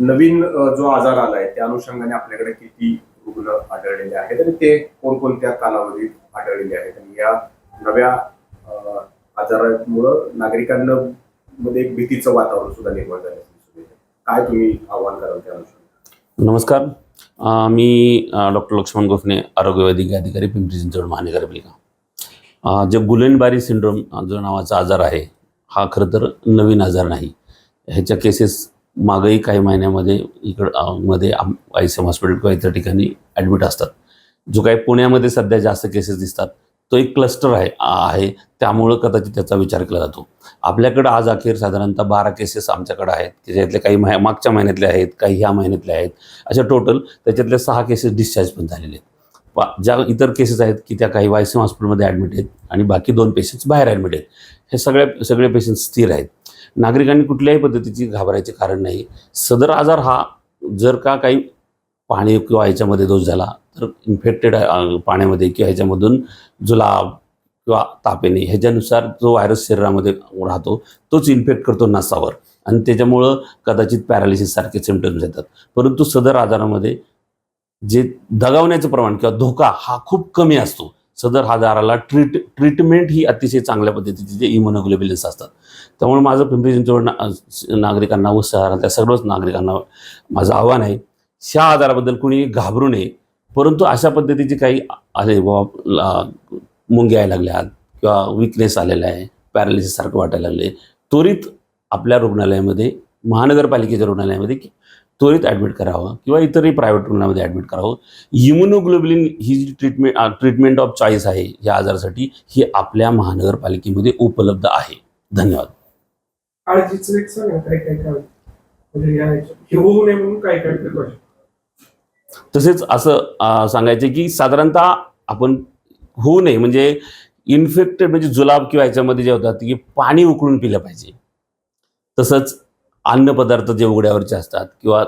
नवीन जो आजार आलाय त्या अनुषंगाने आपल्याकडे किती रुग्ण आढळलेले आहेत आणि ते कोणकोणत्या कालावधीत आढळलेले आहेत? आणि या नव्या आजारामुळं नागरिकांना मध्ये एक भीतीचं वातावरण सुद्धा निर्माण झालं काय तुम्ही आव्हान कराल त्या अनुषंगाने? नमस्कार. मी डॉक्टर लक्ष्मण गोफणे आरोग्य वैद्यकीय अधिकारी पिंपरी चिंचवड महानगरपालिका जे गुलेनबारी सिंड्रोम जो नावाचा आजार आहे हा खरं तर नवीन आजार नाही. ह्याच्या केसेस मागही काही महिन्यामध्ये इकडं मध्ये आय सी एम हॉस्पिटल किंवा इतर ठिकाणी ॲडमिट असतात. जो काही पुण्यामध्ये सध्या जास्त केसेस दिसतात तो एक क्लस्टर आहे आहे. त्यामुळं कदाचित त्याचा विचार केला जातो. आपल्याकडं आज अखेर साधारणतः बारा केसेस आमच्याकडे आहेत की काही मह मागच्या महिन्यातले आहेत काही ह्या महिन्यातले आहेत. अशा टोटल त्याच्यातल्या सहा केसेस डिस्चार्ज पण झालेले आहेत. पा ज्या इतर केसेस आहेत की त्या काही वायसीएम हॉस्पिटलमध्ये ॲडमिट आहेत आणि बाकी दोन पेशंट्स बाहेर ॲडमिट आहेत. हे सगळ्या सगळे पेशंट्स स्थिर आहेत. नागरिकांनी कुठल्याही पद्धतीची घाबरायचे कारण नाही. सदर आजार हा जर का काही पाणी किंवा ह्याच्यामध्ये दोष झाला तर इन्फेक्टेड पाण्यामध्ये किंवा ह्याच्यामधून जुलाब किंवा ताप येणे ह्याच्यानुसार जो व्हायरस शरीरामध्ये राहतो तोच इन्फेक्ट करतो नसावर. आणि त्याच्यामुळं कदाचित पॅरालिसिससारखे सिमटम्स येतात. परंतु सदर आजारामध्ये जे दगावण्याचं प्रमाण किंवा धोका हा खूप कमी असतो. सदर आजाराला ट्रीट ट्रीटमेंट ही अतिशय चांगल्या पद्धतीची जे इम्युनोग्लोबिलिन्स असतात. त्यामुळे माझं पिंपरी चिंचवड ना नागरिकांना व शहरातल्या सर्वच नागरिकांना माझं आव्हान आहे ह्या आजाराबद्दल कुणी घाबरू नये. परंतु अशा पद्धतीचे काही आले बाबा मुंग्या यायला लागल्यात किंवा विकनेस आलेला आहे पॅरालिसिससारखं वाटायला लागले त्वरित आपल्या रुग्णालयामध्ये महानगरपालिकेच्या रुग्णालयामध्ये की त्वरित ॲडमिट करावं किंवा इतरही प्रायव्हेट रुग्णामध्ये ॲडमिट करावं. इम्युनोग्लोबुलिन ही जी ट्रीटमेंट ट्रीटमेंट ऑफ चॉईस आहे या आजारासाठी ही आपल्या महानगरपालिकेमध्ये उपलब्ध आहे. धन्यवाद. म्हणजे? तसेच असं सांगायचं की साधारणतः आपण होऊ नये म्हणजे इन्फेक्टेड म्हणजे जुलाब किंवा ह्याच्यामध्ये जे होतात की पाणी उकळून पिलं पाहिजे. तसंच अन्नपदार्थ जे उघड्यावरचे असतात किंवा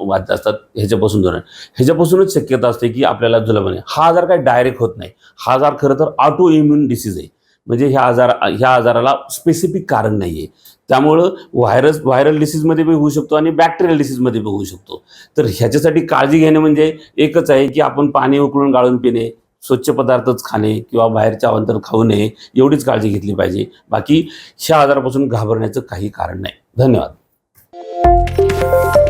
वाद्य असतात ह्याच्यापासून दूर ह्याच्यापासूनच शक्यता असते की आपल्याला जुलाब नाही हा आजार काही डायरेक्ट होत नाही. हा आजार खरं तर ऑटो इम्युन डिसीज आहे. म्हणजे ह्या आजार ह्या आजाराला स्पेसिफिक कारण नाही आहे त्यामुळं व्हायरस व्हायरल डिसीजमध्ये बी होऊ शकतो आणि बॅक्टेरियल डिसीजमध्ये बी होऊ शकतो. तर ह्याच्यासाठी काळजी घेणे म्हणजे एकच आहे की आपण पाणी उकळून गाळून पिणे स्वच्छ पदार्थच खाणे किंवा बाहेरच्या अवांतर खाऊ नये एवढीच काळजी घेतली पाहिजे. बाकी ह्या आजारापासून घाबरण्याचं काही कारण नाही. धन्यवाद. Пока.